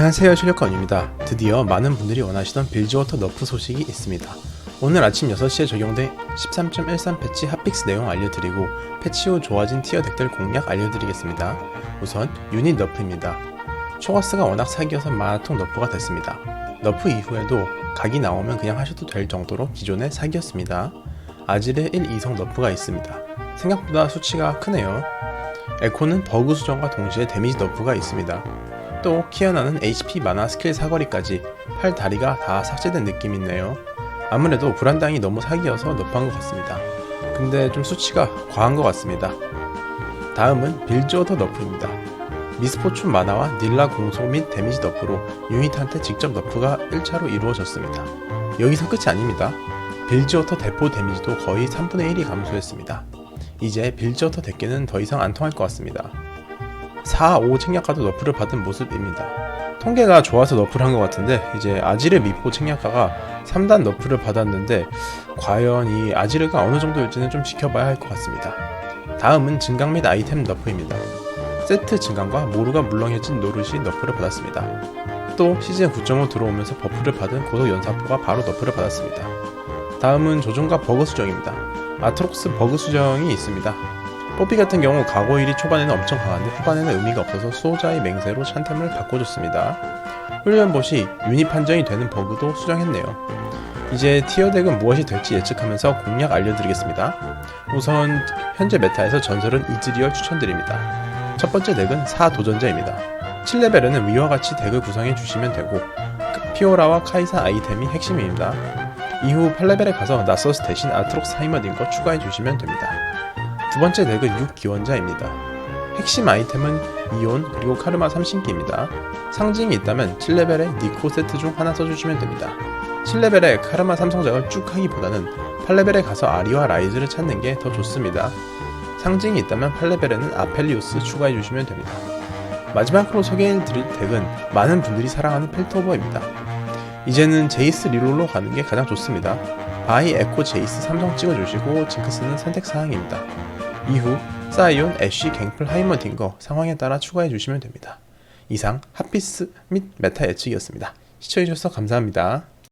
안녕하세요 실력건입니다. 드디어 많은 분들이 원하시던 빌즈워터 너프 소식이 있습니다. 오늘 아침 6시에 적용된 13.13 패치 핫픽스 내용 알려드리고 패치 후 좋아진 티어 덱들 공략 알려드리겠습니다. 우선 유닛 너프입니다. 초가스가 워낙 사기여서 마라톤 너프가 됐습니다. 너프 이후에도 각이 나오면 그냥 하셔도 될 정도로 기존의 사기였습니다. 아질의 1, 2성 너프가 있습니다. 생각보다 수치가 크네요. 에코는 버그 수정과 동시에 데미지 너프가 있습니다. 또 키아나는 HP 만화 스킬 사거리까지 팔 다리가 다 삭제된 느낌이 있네요. 아무래도 불안당이 너무 사기여서 너프한 것 같습니다. 근데 좀 수치가 과한 것 같습니다. 다음은 빌즈오더 너프입니다. 미스포춘 만화와 닐라 공속 및 데미지 너프로 유닛한테 직접 너프가 1차로 이루어졌습니다. 여기서 끝이 아닙니다. 빌즈오터 대포 데미지도 거의 3분의 1이 감소했습니다. 이제 빌즈오터 대깨는 더 이상 안 통할 것 같습니다. 4, 5 책략가도 너프를 받은 모습입니다. 통계가 좋아서 너프를 한 것 같은데 이제 아지르 미포 책략가가 3단 너프를 받았는데 과연 이 아지르가 어느 정도일지는 좀 지켜봐야 할 것 같습니다. 다음은 증강 및 아이템 너프입니다. 세트 증강과 모루가 물렁해진 노릇이 너프를 받았습니다. 또 시즌 9.5 들어오면서 버프를 받은 고속 연사포가 바로 너프를 받았습니다. 다음은 조종과 버그 수정입니다. 아트록스 버그 수정이 있습니다. 뽀삐 같은 경우 1이 초반에는 엄청 강한데 후반에는 의미가 없어서 수호자의 맹세로 샨템을 바꿔줬습니다. 훈련봇이 유닛 판정이 되는 버그도 수정했네요. 이제 티어덱은 무엇이 될지 예측하면서 공략 알려드리겠습니다. 우선 현재 메타에서 전설은 이즈리얼 추천드립니다. 첫 번째 덱은 4도전자입니다. 7레벨에는 위와 같이 덱을 구성해 주시면 되고 피오라와 카이사 아이템이 핵심입니다. 이후 8레벨에 가서 나서스 대신 아트록스 하이머딘 거 추가해 주시면 됩니다. 두 번째 덱은 6기원자입니다. 핵심 아이템은 이온 그리고 카르마 3신기입니다. 상징이 있다면 7레벨에 니코 세트 중 하나 써주시면 됩니다. 7레벨에 카르마 삼성작을 쭉 하기보다는 8레벨에 가서 아리와 라이즈를 찾는 게 더 좋습니다. 상징이 있다면 8레벨에는 아펠리우스 추가해주시면 됩니다. 마지막으로 소개해드릴 덱은 많은 분들이 사랑하는 펠토버입니다. 이제는 제이스 리롤로 가는 게 가장 좋습니다. 바이 에코 제이스 삼성 찍어주시고 징크스는 선택사항입니다. 이후 사이온, 애쉬, 갱플, 하이머딩거 상황에 따라 추가해 주시면 됩니다. 이상 핫피스 및 메타 예측이었습니다. 시청해주셔서 감사합니다.